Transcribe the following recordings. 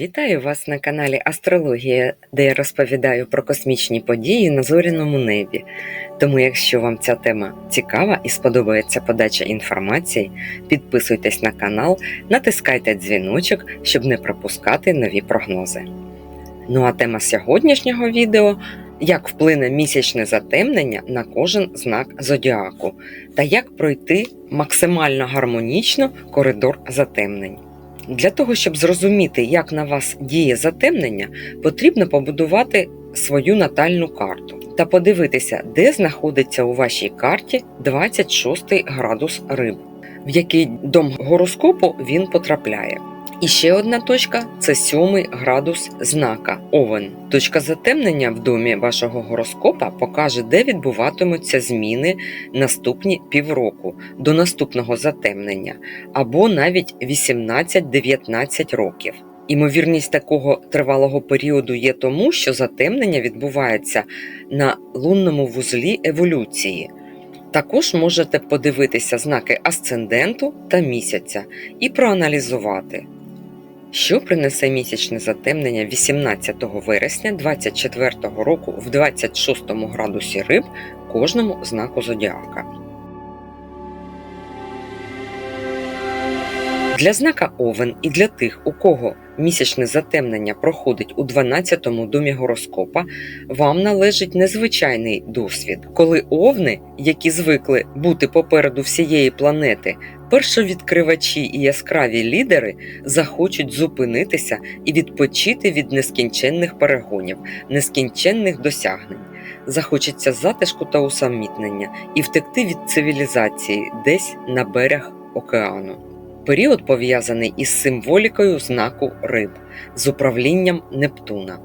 Вітаю вас на каналі Астрологія, де я розповідаю про космічні події на зоряному небі. Тому, якщо вам ця тема цікава і сподобається подача інформації, підписуйтесь на канал, натискайте дзвіночок, щоб не пропускати нові прогнози. Ну а тема сьогоднішнього відео як вплине місячне затемнення на кожен знак зодіаку та як пройти максимально гармонічно коридор затемнень. Для того, щоб зрозуміти, як на вас діє затемнення, потрібно побудувати свою натальну карту та подивитися, де знаходиться у вашій карті 26 градус риб, в який дом гороскопу він потрапляє. І ще одна точка це 7 градус знака Овен. Точка затемнення в домі вашого гороскопа покаже, де відбуватимуться зміни наступні півроку до наступного затемнення, або навіть 18-19 років. Імовірність такого тривалого періоду є тому, що затемнення відбувається на лунному вузлі еволюції. Також можете подивитися знаки асценденту та місяця і проаналізувати, що принесе місячне затемнення 18 вересня 2024 року в 26 градусі риб кожному знаку зодіака. Для знака Овен і для тих, у кого місячне затемнення проходить у 12-му домі гороскопа, вам належить незвичайний досвід, коли овни, які звикли бути попереду всієї планети, першовідкривачі і яскраві лідери захочуть зупинитися і відпочити від нескінченних перегонів, нескінченних досягнень. Захочеться затишку та усамітнення і втекти від цивілізації десь на берег океану. Період пов'язаний із символікою знаку риб, з управлінням Нептуна.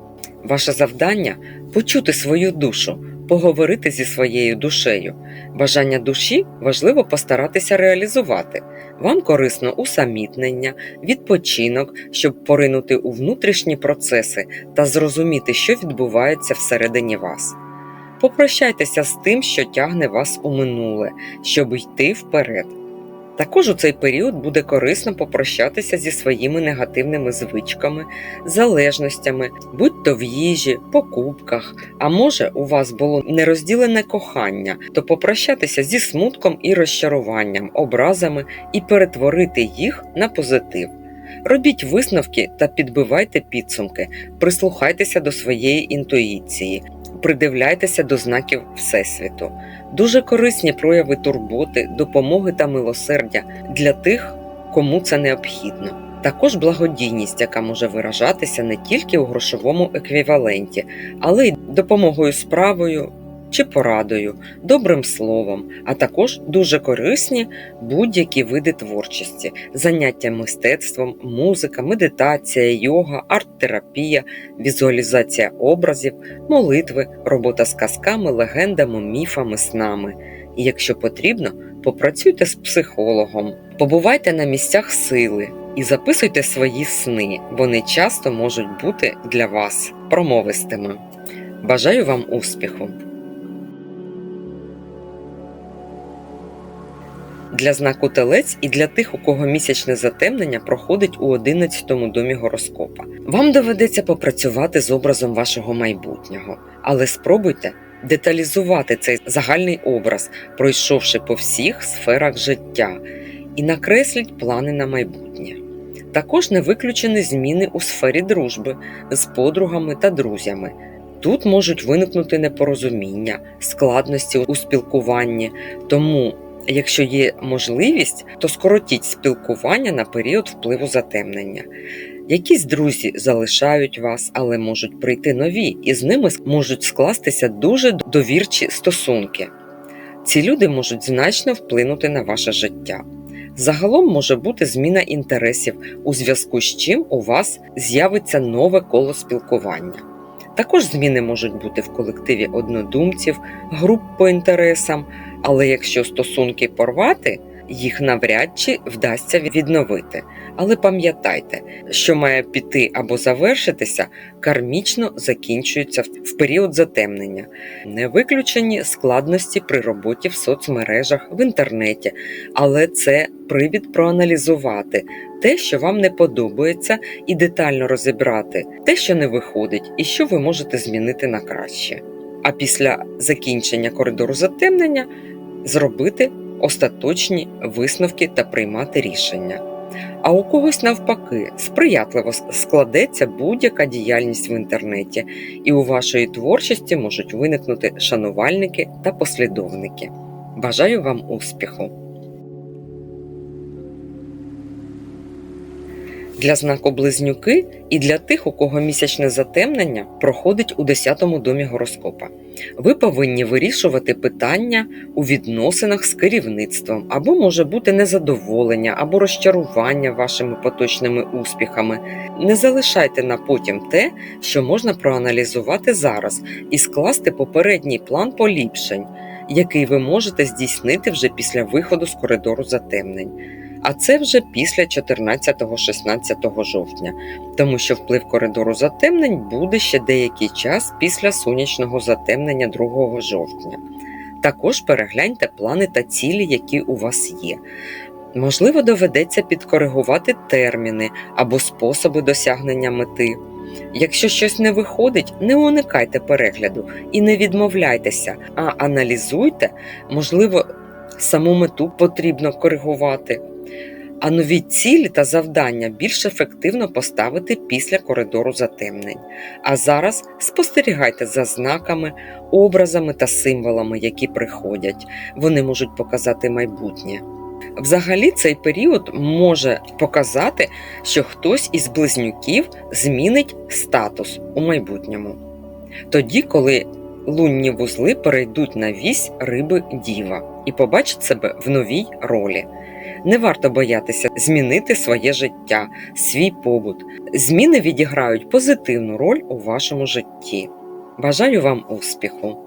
Ваше завдання почути свою душу, поговорити зі своєю душею. Бажання душі важливо постаратися реалізувати. Вам корисно усамітнення, відпочинок, щоб поринути у внутрішні процеси та зрозуміти, що відбувається всередині вас. Попрощайтеся з тим, що тягне вас у минуле, щоб йти вперед. Також у цей період буде корисно попрощатися зі своїми негативними звичками, залежностями, будь то в їжі, покупках, а може у вас було нерозділене кохання, то попрощатися зі смутком і розчаруванням, образами і перетворити їх на позитив. Робіть висновки та підбивайте підсумки, прислухайтеся до своєї інтуїції, придивляйтеся до знаків Всесвіту. Дуже корисні прояви турботи, допомоги та милосердя для тих, кому це необхідно. Також благодійність, яка може виражатися не тільки у грошовому еквіваленті, але й допомогою справою чи порадою, добрим словом, а також дуже корисні будь-які види творчості, заняття мистецтвом, музика, медитація, йога, арт-терапія, візуалізація образів, молитви, робота з казками, легендами, міфами, снами. І якщо потрібно, попрацюйте з психологом, побувайте на місцях сили і записуйте свої сни, вони часто можуть бути для вас промовистими. Бажаю вам успіху! Для знаку телець і для тих, у кого місячне затемнення проходить у 11-му домі гороскопа. Вам доведеться попрацювати з образом вашого майбутнього, але спробуйте деталізувати цей загальний образ, пройшовши по всіх сферах життя, і накресліть плани на майбутнє. Також не виключені зміни у сфері дружби з подругами та друзями. Тут можуть виникнути непорозуміння, складності у спілкуванні, тому Якщо є можливість, то скоротіть спілкування на період впливу затемнення. Якісь друзі залишають вас, але можуть прийти нові, і з ними можуть скластися дуже довірчі стосунки. Ці люди можуть значно вплинути на ваше життя. Загалом може бути зміна інтересів, у зв'язку з чим у вас з'явиться нове коло спілкування. Також зміни можуть бути в колективі однодумців, груп по інтересам, але якщо стосунки порвати, їх навряд чи вдасться відновити. Але пам'ятайте, що має піти або завершитися, кармічно закінчується в період затемнення. Не виключені складності при роботі в соцмережах, в інтернеті, але це привід проаналізувати те, що вам не подобається, і детально розібрати те, що не виходить, і що ви можете змінити на краще. А після закінчення коридору затемнення зробити остаточні висновки та приймати рішення. А у когось навпаки сприятливо складеться будь-яка діяльність в інтернеті, і у вашої творчості можуть виникнути шанувальники та послідовники. Бажаю вам успіху! Для знаку близнюки і для тих, у кого місячне затемнення проходить у 10-му домі гороскопа. Ви повинні вирішувати питання у відносинах з керівництвом, або може бути незадоволення, або розчарування вашими поточними успіхами. Не залишайте на потім те, що можна проаналізувати зараз, і скласти попередній план поліпшень, який ви можете здійснити вже після виходу з коридору затемнень а це вже після 14-16 жовтня, тому що вплив коридору затемнень буде ще деякий час після сонячного затемнення 2 жовтня. Також перегляньте плани та цілі, які у вас є. Можливо, доведеться підкоригувати терміни або способи досягнення мети. Якщо щось не виходить, не уникайте перегляду і не відмовляйтеся, а аналізуйте, можливо, саму мету потрібно коригувати а нові цілі та завдання більш ефективно поставити після коридору затемнень. А зараз спостерігайте за знаками, образами та символами, які приходять. Вони можуть показати майбутнє. Взагалі, цей період може показати, що хтось із близнюків змінить статус у майбутньому. Тоді, коли лунні вузли перейдуть на вісь риби діва і побачать себе в новій ролі. Не варто боятися змінити своє життя, свій побут. Зміни відіграють позитивну роль у вашому житті. Бажаю вам успіху!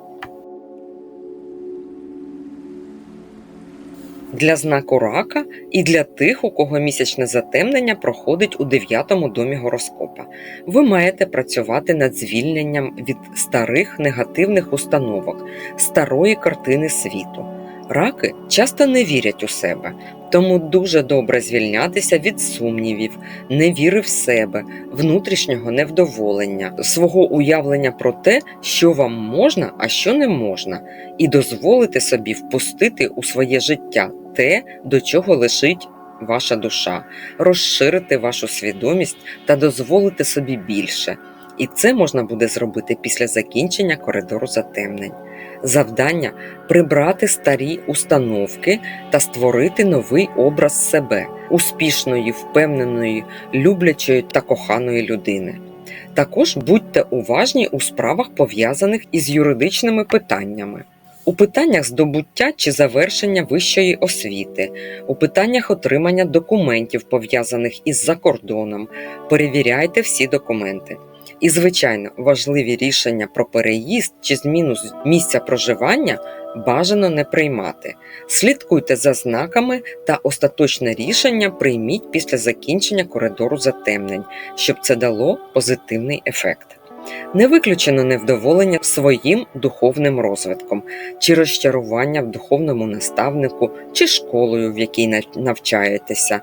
Для знаку рака і для тих, у кого місячне затемнення проходить у 9-му домі гороскопа. Ви маєте працювати над звільненням від старих негативних установок, старої картини світу. Раки часто не вірять у себе, тому дуже добре звільнятися від сумнівів, невіри в себе, внутрішнього невдоволення, свого уявлення про те, що вам можна, а що не можна, і дозволити собі впустити у своє життя те, до чого лишить ваша душа, розширити вашу свідомість та дозволити собі більше. І це можна буде зробити після закінчення коридору затемнень завдання прибрати старі установки та створити новий образ себе, успішної, впевненої, люблячої та коханої людини. Також будьте уважні у справах, пов'язаних із юридичними питаннями. У питаннях здобуття чи завершення вищої освіти, у питаннях отримання документів, пов'язаних із закордоном, перевіряйте всі документи. І, звичайно, важливі рішення про переїзд чи зміну місця проживання бажано не приймати. Слідкуйте за знаками та остаточне рішення прийміть після закінчення коридору затемнень, щоб це дало позитивний ефект. Не виключено невдоволення своїм духовним розвитком, чи розчарування в духовному наставнику, чи школою, в якій навчаєтеся,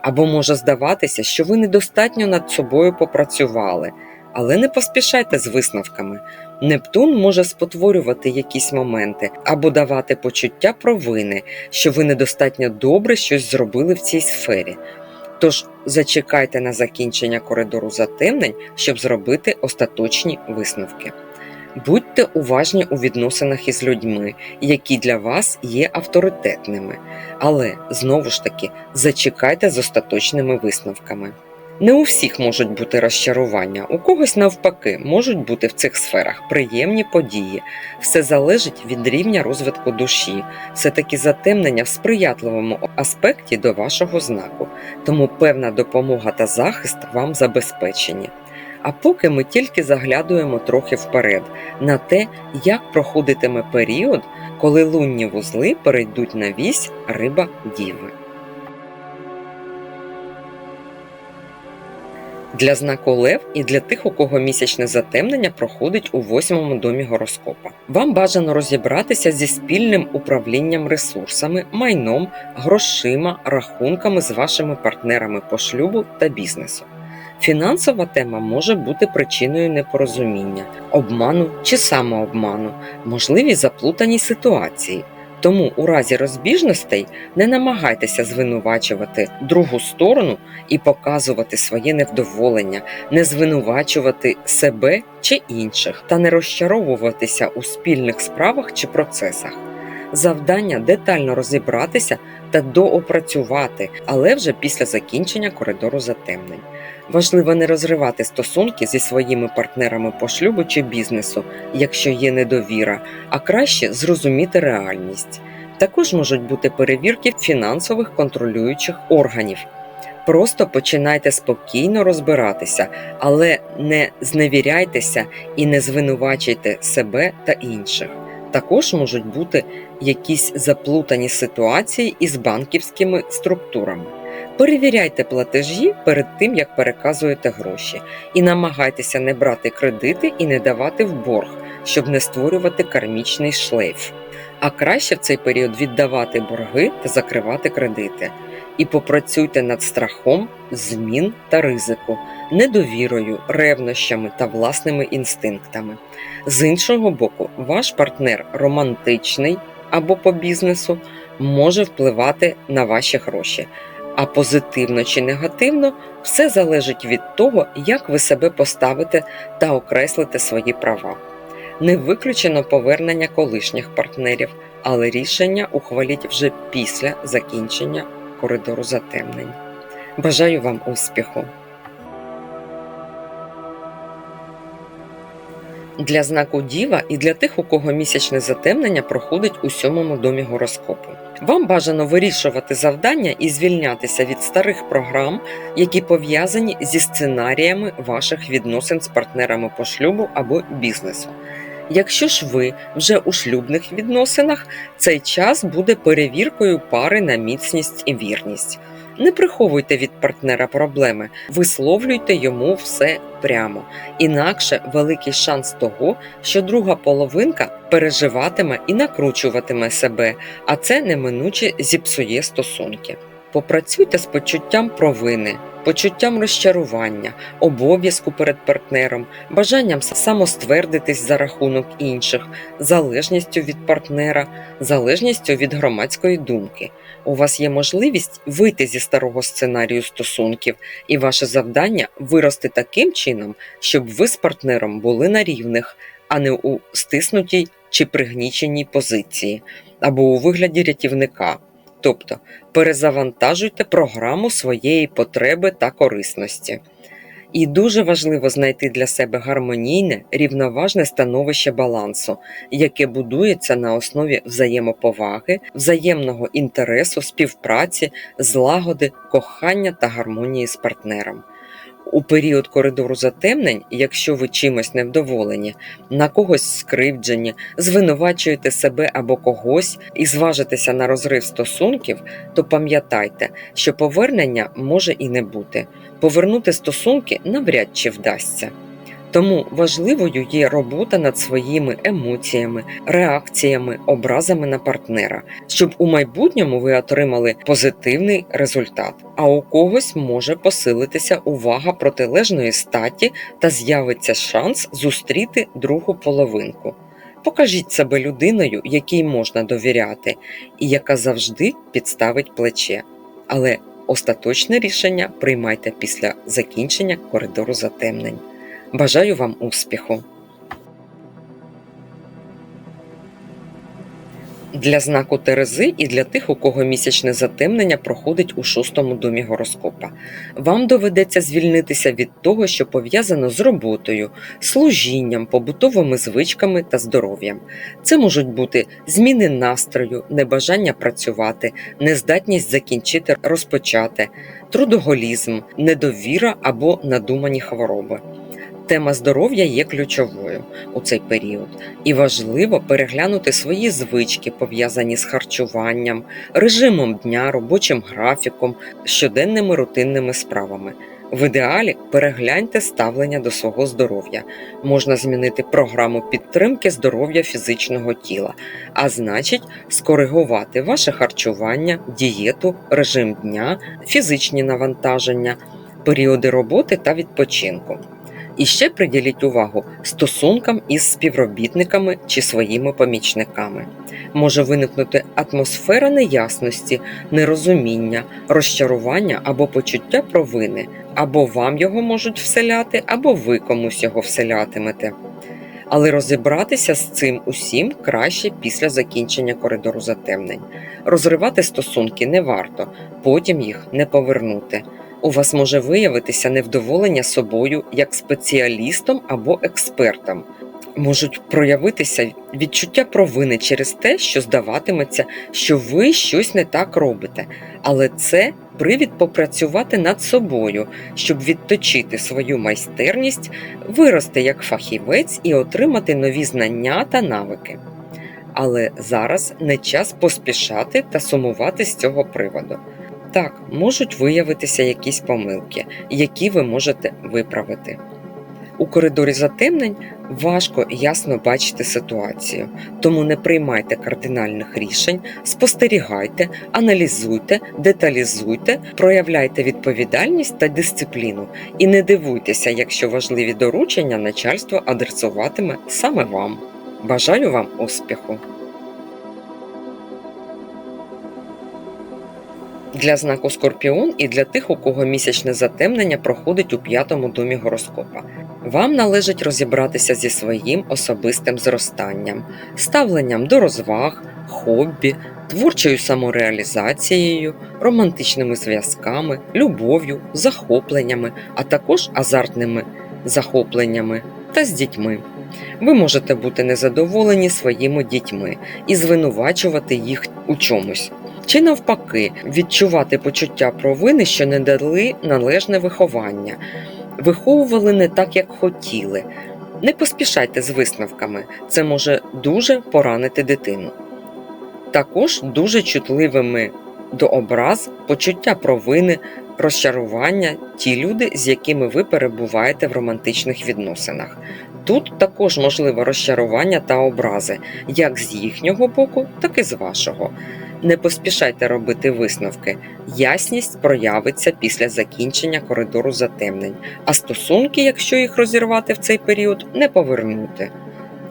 або може здаватися, що ви недостатньо над собою попрацювали. Але не поспішайте з висновками. Нептун може спотворювати якісь моменти або давати почуття провини, що ви недостатньо добре щось зробили в цій сфері. Тож зачекайте на закінчення коридору затемнень, щоб зробити остаточні висновки. Будьте уважні у відносинах із людьми, які для вас є авторитетними, але знову ж таки зачекайте з остаточними висновками. Не у всіх можуть бути розчарування, у когось навпаки можуть бути в цих сферах приємні події. Все залежить від рівня розвитку душі, все таки затемнення в сприятливому аспекті до вашого знаку, тому певна допомога та захист вам забезпечені. А поки ми тільки заглядуємо трохи вперед на те, як проходитиме період, коли лунні вузли перейдуть на вісь риба діви. Для знаку Лев і для тих, у кого місячне затемнення проходить у восьмому домі гороскопа. Вам бажано розібратися зі спільним управлінням ресурсами, майном, грошима, рахунками з вашими партнерами по шлюбу та бізнесу. Фінансова тема може бути причиною непорозуміння, обману чи самообману, можливі заплутані ситуації. Тому у разі розбіжностей не намагайтеся звинувачувати другу сторону і показувати своє невдоволення, не звинувачувати себе чи інших та не розчаровуватися у спільних справах чи процесах. Завдання детально розібратися та доопрацювати, але вже після закінчення коридору затемнень. Важливо не розривати стосунки зі своїми партнерами по шлюбу чи бізнесу, якщо є недовіра, а краще зрозуміти реальність. Також можуть бути перевірки фінансових контролюючих органів. Просто починайте спокійно розбиратися, але не зневіряйтеся і не звинувачуйте себе та інших. Також можуть бути якісь заплутані ситуації із банківськими структурами. Перевіряйте платежі перед тим, як переказуєте гроші, і намагайтеся не брати кредити і не давати в борг, щоб не створювати кармічний шлейф. А краще в цей період віддавати борги та закривати кредити. І попрацюйте над страхом, змін та ризику, недовірою, ревнощами та власними інстинктами. З іншого боку, ваш партнер романтичний або по бізнесу може впливати на ваші гроші. А позитивно чи негативно все залежить від того, як ви себе поставите та окреслите свої права. Не виключено повернення колишніх партнерів, але рішення ухваліть вже після закінчення коридору затемнень. Бажаю вам успіху! Для знаку Діва і для тих, у кого місячне затемнення проходить у сьомому домі гороскопу. Вам бажано вирішувати завдання і звільнятися від старих програм, які пов'язані зі сценаріями ваших відносин з партнерами по шлюбу або бізнесу. Якщо ж ви вже у шлюбних відносинах, цей час буде перевіркою пари на міцність і вірність. Не приховуйте від партнера проблеми, висловлюйте йому все прямо. Інакше великий шанс того, що друга половинка переживатиме і накручуватиме себе, а це неминуче зіпсує стосунки. Попрацюйте з почуттям провини, почуттям розчарування, обов'язку перед партнером, бажанням самоствердитись за рахунок інших, залежністю від партнера, залежністю від громадської думки. У вас є можливість вийти зі старого сценарію стосунків, і ваше завдання вирости таким чином, щоб ви з партнером були на рівних, а не у стиснутій чи пригніченій позиції, або у вигляді рятівника. Тобто перезавантажуйте програму своєї потреби та корисності. І дуже важливо знайти для себе гармонійне, рівноважне становище балансу, яке будується на основі взаємоповаги, взаємного інтересу, співпраці, злагоди, кохання та гармонії з партнером. У період коридору затемнень, якщо ви чимось невдоволені, на когось скривджені, звинувачуєте себе або когось і зважитеся на розрив стосунків, то пам'ятайте, що повернення може і не бути. Повернути стосунки навряд чи вдасться. Тому важливою є робота над своїми емоціями, реакціями, образами на партнера, щоб у майбутньому ви отримали позитивний результат. А у когось може посилитися увага протилежної статі та з'явиться шанс зустріти другу половинку. Покажіть себе людиною, якій можна довіряти, і яка завжди підставить плече. Але остаточне рішення приймайте після закінчення коридору затемнень. Бажаю вам успіху! Для знаку Терези і для тих, у кого місячне затемнення проходить у шостому домі гороскопа. Вам доведеться звільнитися від того, що пов'язано з роботою, служінням, побутовими звичками та здоров'ям. Це можуть бути зміни настрою, небажання працювати, нездатність закінчити розпочати, трудоголізм, недовіра або надумані хвороби. Тема здоров'я є ключовою у цей період, і важливо переглянути свої звички, пов'язані з харчуванням, режимом дня, робочим графіком, щоденними рутинними справами. В ідеалі перегляньте ставлення до свого здоров'я. Можна змінити програму підтримки здоров'я фізичного тіла, а значить, скоригувати ваше харчування, дієту, режим дня, фізичні навантаження, періоди роботи та відпочинку. І ще приділіть увагу стосункам із співробітниками чи своїми помічниками. Може виникнути атмосфера неясності, нерозуміння, розчарування або почуття провини, або вам його можуть вселяти, або ви комусь його вселятимете. Але розібратися з цим усім краще після закінчення коридору затемнень. Розривати стосунки не варто, потім їх не повернути. У вас може виявитися невдоволення собою як спеціалістом або експертом. Можуть проявитися відчуття провини через те, що здаватиметься, що ви щось не так робите, але це привід попрацювати над собою, щоб відточити свою майстерність, вирости як фахівець і отримати нові знання та навики. Але зараз не час поспішати та сумувати з цього приводу. Так, можуть виявитися якісь помилки, які ви можете виправити. У коридорі затемнень важко ясно бачити ситуацію, тому не приймайте кардинальних рішень, спостерігайте, аналізуйте, деталізуйте, проявляйте відповідальність та дисципліну і не дивуйтеся, якщо важливі доручення начальство адресуватиме саме вам. Бажаю вам успіху! Для знаку Скорпіон і для тих, у кого місячне затемнення проходить у п'ятому домі гороскопа. Вам належить розібратися зі своїм особистим зростанням, ставленням до розваг, хобі, творчою самореалізацією, романтичними зв'язками, любов'ю, захопленнями, а також азартними захопленнями та з дітьми. Ви можете бути незадоволені своїми дітьми і звинувачувати їх у чомусь. Чи навпаки, відчувати почуття провини, що не дали належне виховання, виховували не так, як хотіли. Не поспішайте з висновками, це може дуже поранити дитину. Також дуже чутливими до образ, почуття провини, розчарування ті люди, з якими ви перебуваєте в романтичних відносинах. Тут також можливо розчарування та образи, як з їхнього боку, так і з вашого. Не поспішайте робити висновки. Ясність проявиться після закінчення коридору затемнень, а стосунки, якщо їх розірвати в цей період, не повернути.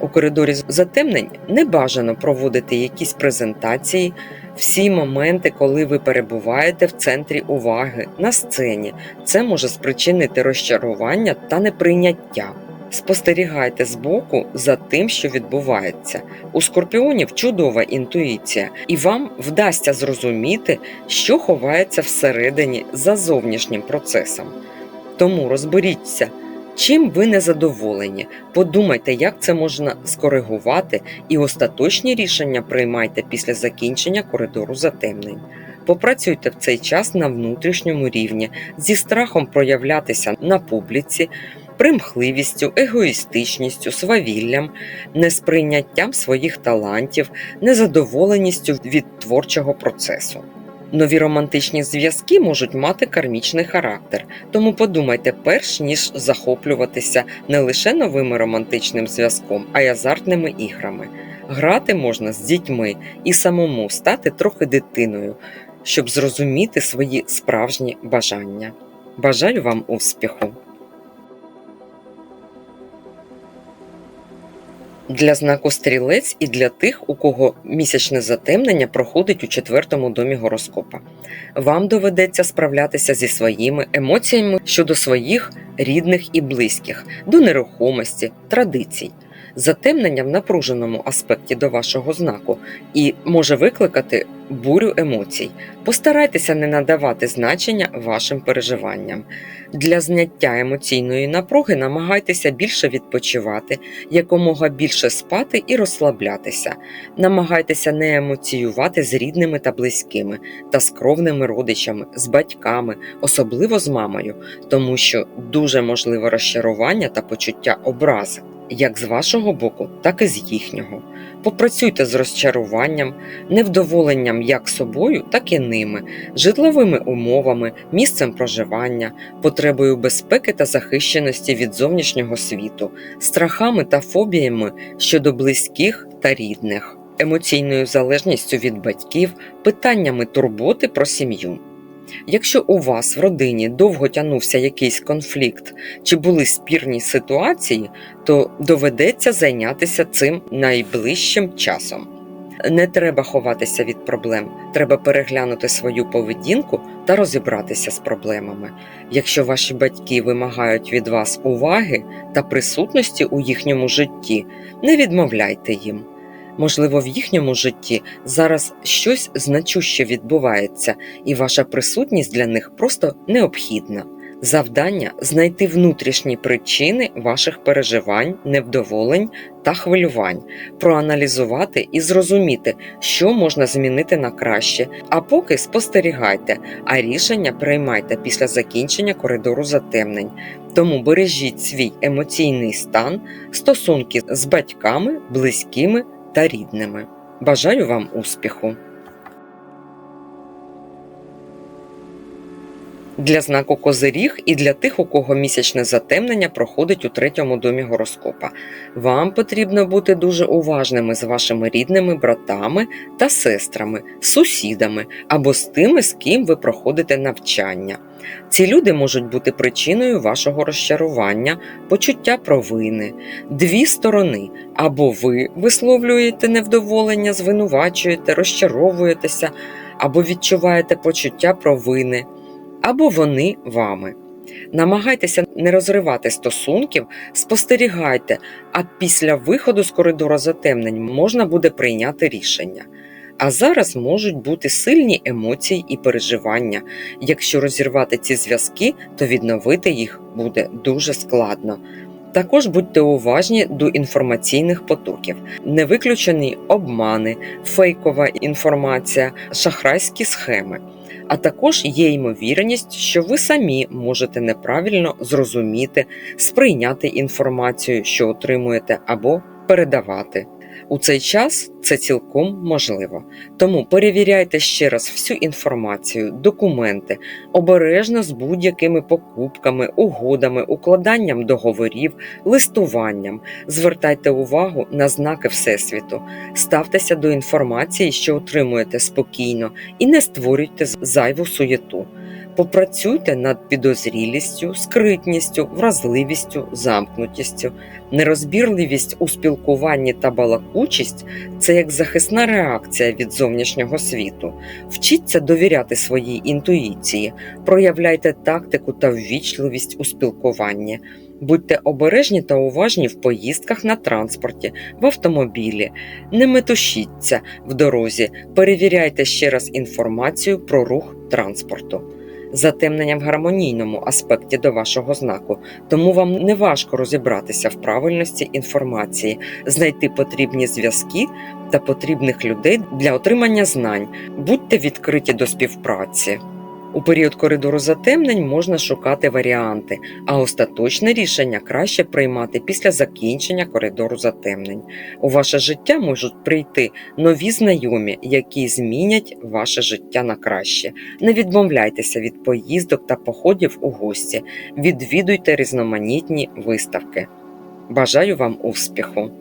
У коридорі затемнень не бажано проводити якісь презентації, всі моменти, коли ви перебуваєте в центрі уваги на сцені. Це може спричинити розчарування та неприйняття. Спостерігайте збоку за тим, що відбувається. У скорпіонів чудова інтуїція, і вам вдасться зрозуміти, що ховається всередині за зовнішнім процесом. Тому розберіться, чим ви не задоволені, подумайте, як це можна скоригувати, і остаточні рішення приймайте після закінчення коридору затемнень. Попрацюйте в цей час на внутрішньому рівні зі страхом проявлятися на публіці примхливістю, егоїстичністю, свавіллям, несприйняттям своїх талантів, незадоволеністю від творчого процесу. Нові романтичні зв'язки можуть мати кармічний характер, тому подумайте, перш ніж захоплюватися не лише новим романтичним зв'язком, а й азартними іграми. Грати можна з дітьми і самому стати трохи дитиною, щоб зрозуміти свої справжні бажання. Бажаю вам успіху! Для знаку стрілець і для тих, у кого місячне затемнення проходить у четвертому домі гороскопа. Вам доведеться справлятися зі своїми емоціями щодо своїх рідних і близьких, до нерухомості, традицій. Затемнення в напруженому аспекті до вашого знаку і може викликати бурю емоцій. Постарайтеся не надавати значення вашим переживанням. Для зняття емоційної напруги намагайтеся більше відпочивати, якомога більше спати і розслаблятися. Намагайтеся не емоціювати з рідними та близькими, та з кровними родичами, з батьками, особливо з мамою, тому що дуже можливе розчарування та почуття образи. як з вашого боку, так і з їхнього. Попрацюйте з розчаруванням, невдоволенням як собою, так і ними, житловими умовами, місцем проживання, потребою безпеки та захищеності від зовнішнього світу, страхами та фобіями щодо близьких та рідних, емоційною залежністю від батьків, питаннями турботи про сім'ю. Якщо у вас в родині довго тягнувся якийсь конфлікт чи були спірні ситуації, то доведеться зайнятися цим найближчим часом. Не треба ховатися від проблем, треба переглянути свою поведінку та розібратися з проблемами. Якщо ваші батьки вимагають від вас уваги та присутності у їхньому житті, не відмовляйте їм. Можливо, в їхньому житті зараз щось значуще відбувається, і ваша присутність для них просто необхідна. Завдання знайти внутрішні причини ваших переживань, невдоволень та хвилювань, проаналізувати і зрозуміти, що можна змінити на краще. А поки спостерігайте, а рішення приймайте після закінчення коридору затемнень. Тому бережіть свій емоційний стан, стосунки з батьками, близькими та рідними. Бажаю вам успіху! Для знаку Козиріг і для тих, у кого місячне затемнення проходить у третьому домі гороскопа. Вам потрібно бути дуже уважними з вашими рідними братами та сестрами, сусідами або з тими, з ким ви проходите навчання. Ці люди можуть бути причиною вашого розчарування, почуття провини, дві сторони, або ви висловлюєте невдоволення, звинувачуєте, розчаровуєтеся, або відчуваєте почуття провини або вони вами. Намагайтеся не розривати стосунків, спостерігайте, а після виходу з коридору затемнень можна буде прийняти рішення. А зараз можуть бути сильні емоції і переживання. Якщо розірвати ці зв'язки, то відновити їх буде дуже складно. Також будьте уважні до інформаційних потоків, не виключені обмани, фейкова інформація, шахрайські схеми а також є ймовірність, що ви самі можете неправильно зрозуміти, сприйняти інформацію, що отримуєте, або передавати. У цей час це цілком можливо. Тому перевіряйте ще раз всю інформацію, документи, обережно з будь-якими покупками, угодами, укладанням договорів, листуванням. Звертайте увагу на знаки Всесвіту, ставтеся до інформації, що отримуєте спокійно, і не створюйте зайву суєту. Попрацюйте над підозрілістю, скритністю, вразливістю, замкнутістю. Нерозбірливість у спілкуванні та балакучість це як захисна реакція від зовнішнього світу. Вчіться довіряти своїй інтуїції, проявляйте тактику та ввічливість у спілкуванні. Будьте обережні та уважні в поїздках на транспорті, в автомобілі, не метушіться в дорозі, перевіряйте ще раз інформацію про рух транспорту затемнення в гармонійному аспекті до вашого знаку, тому вам не важко розібратися в правильності інформації, знайти потрібні зв'язки та потрібних людей для отримання знань, будьте відкриті до співпраці. У період коридору затемнень можна шукати варіанти, а остаточне рішення краще приймати після закінчення коридору затемнень. У ваше життя можуть прийти нові знайомі, які змінять ваше життя на краще. Не відмовляйтеся від поїздок та походів у гості, відвідуйте різноманітні виставки. Бажаю вам успіху!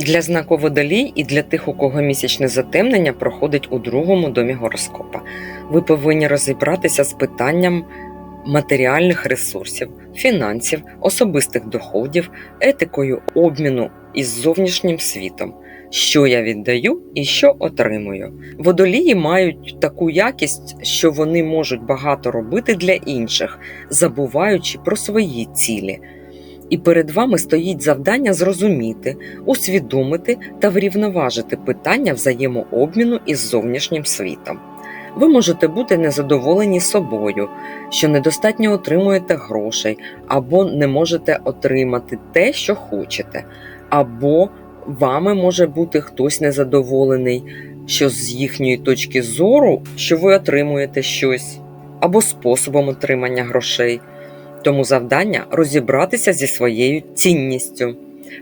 Для знаку водолій і для тих, у кого місячне затемнення проходить у другому домі гороскопа. Ви повинні розібратися з питанням матеріальних ресурсів, фінансів, особистих доходів, етикою обміну із зовнішнім світом. Що я віддаю і що отримую. Водолії мають таку якість, що вони можуть багато робити для інших, забуваючи про свої цілі і перед вами стоїть завдання зрозуміти, усвідомити та врівноважити питання взаємообміну із зовнішнім світом. Ви можете бути незадоволені собою, що недостатньо отримуєте грошей, або не можете отримати те, що хочете, або вами може бути хтось незадоволений, що з їхньої точки зору, що ви отримуєте щось, або способом отримання грошей Тому завдання розібратися зі своєю цінністю.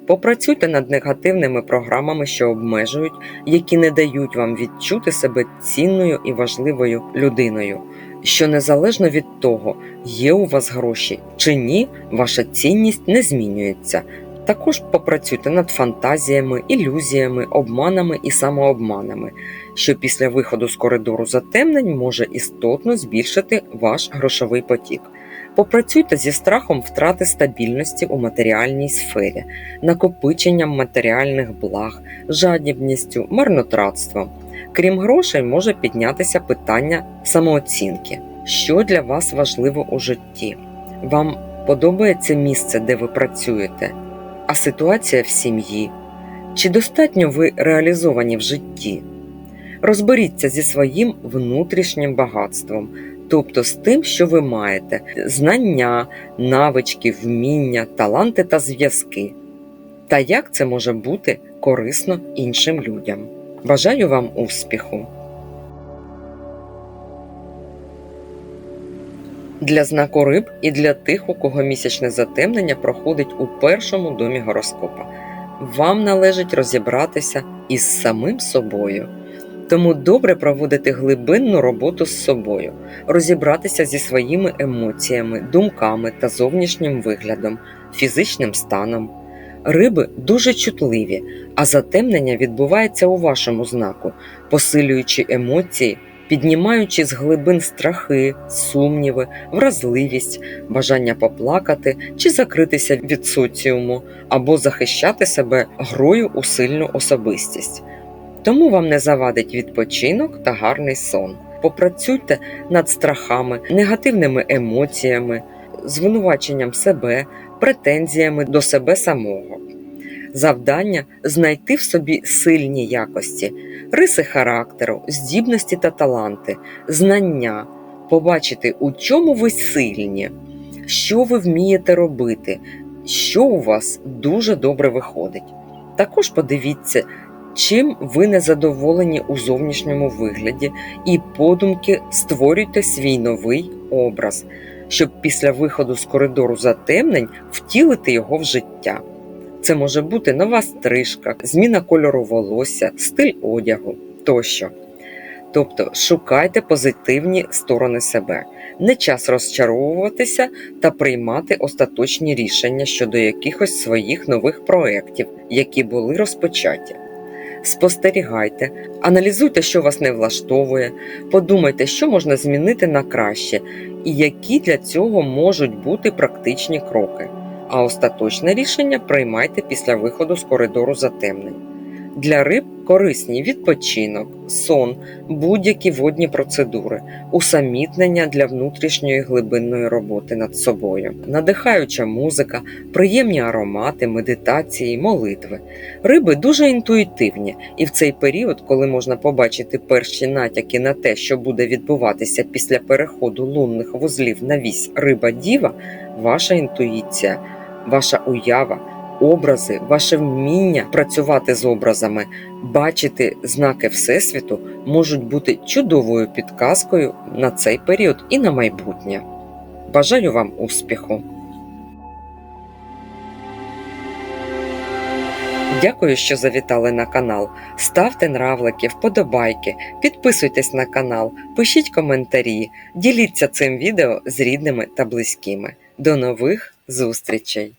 Попрацюйте над негативними програмами, що обмежують, які не дають вам відчути себе цінною і важливою людиною. Що незалежно від того, є у вас гроші чи ні, ваша цінність не змінюється. Також попрацюйте над фантазіями, ілюзіями, обманами і самообманами, що після виходу з коридору затемнень може істотно збільшити ваш грошовий потік. Попрацюйте зі страхом втрати стабільності у матеріальній сфері, накопиченням матеріальних благ, жадібністю, марнотратством. Крім грошей, може піднятися питання самооцінки, що для вас важливо у житті. Вам подобається місце, де ви працюєте, а ситуація в сім'ї? Чи достатньо ви реалізовані в житті? Розберіться зі своїм внутрішнім багатством, тобто з тим, що ви маєте: знання, навички, вміння, таланти та зв'язки. Та як це може бути корисно іншим людям? Бажаю вам успіху! Для знаку риб і для тих, у кого місячне затемнення проходить у першому домі гороскопа. Вам належить розібратися із самим собою. Тому добре проводити глибинну роботу з собою, розібратися зі своїми емоціями, думками та зовнішнім виглядом, фізичним станом. Риби дуже чутливі, а затемнення відбувається у вашому знаку, посилюючи емоції, піднімаючи з глибин страхи, сумніви, вразливість, бажання поплакати чи закритися від соціуму, або захищати себе грою у сильну особистість. Тому вам не завадить відпочинок та гарний сон. Попрацюйте над страхами, негативними емоціями, звинуваченням себе, претензіями до себе самого. Завдання знайти в собі сильні якості, риси характеру, здібності та таланти, знання, побачити, у чому ви сильні, що ви вмієте робити, що у вас дуже добре виходить. Також подивіться, чим ви не задоволені у зовнішньому вигляді, і подумки створюйте свій новий образ, щоб після виходу з коридору затемнень втілити його в життя. Це може бути нова стрижка, зміна кольору волосся, стиль одягу тощо. Тобто шукайте позитивні сторони себе, не час розчаровуватися та приймати остаточні рішення щодо якихось своїх нових проєктів, які були розпочаті. Спостерігайте, аналізуйте, що вас не влаштовує, подумайте, що можна змінити на краще, і які для цього можуть бути практичні кроки. А остаточне рішення приймайте після виходу з коридору затемнень. Для риб корисні відпочинок, сон, будь-які водні процедури, усамітнення для внутрішньої глибинної роботи над собою, надихаюча музика, приємні аромати, медитації, молитви. Риби дуже інтуїтивні, і в цей період, коли можна побачити перші натяки на те, що буде відбуватися після переходу лунних вузлів на вісь риба діва, ваша інтуїція, ваша уява образи, ваше вміння працювати з образами, бачити знаки Всесвіту можуть бути чудовою підказкою на цей період і на майбутнє. Бажаю вам успіху! Дякую, що завітали на канал. Ставте нравлики, вподобайки, підписуйтесь на канал, пишіть коментарі, діліться цим відео з рідними та близькими. До нових зустрічей!